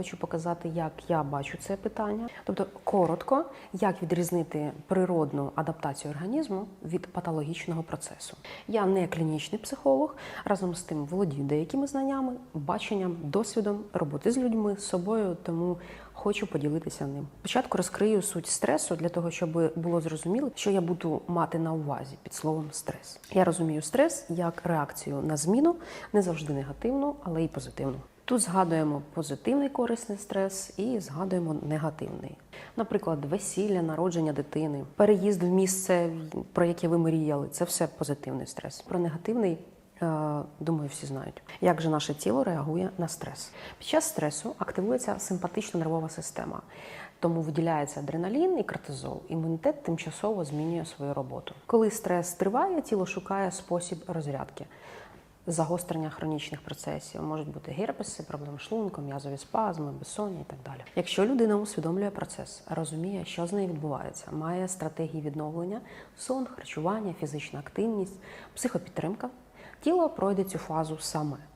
хочу показати, як я бачу це питання. Тобто, коротко, як відрізнити природну адаптацію організму від патологічного процесу. Я не клінічний психолог, разом з тим володію деякими знаннями, баченням, досвідом роботи з людьми, з собою, тому хочу поділитися ним. Спочатку розкрию суть стресу для того, щоб було зрозуміло, що я буду мати на увазі під словом стрес. Я розумію стрес як реакцію на зміну, не завжди негативну, але й позитивну. Тут згадуємо позитивний корисний стрес і згадуємо негативний. Наприклад, весілля, народження дитини, переїзд в місце, про яке ви мріяли це все позитивний стрес. Про негативний Думаю, всі знають, як же наше тіло реагує на стрес. Під час стресу активується симпатична нервова система, тому виділяється адреналін і кортизол. Імунітет тимчасово змінює свою роботу. Коли стрес триває, тіло шукає спосіб розрядки. Загострення хронічних процесів можуть бути герпеси, проблеми шлунком, м'язові спазми, безсоння і так далі. Якщо людина усвідомлює процес, розуміє, що з нею відбувається, має стратегії відновлення, сон, харчування, фізична активність, психопідтримка, тіло пройде цю фазу саме.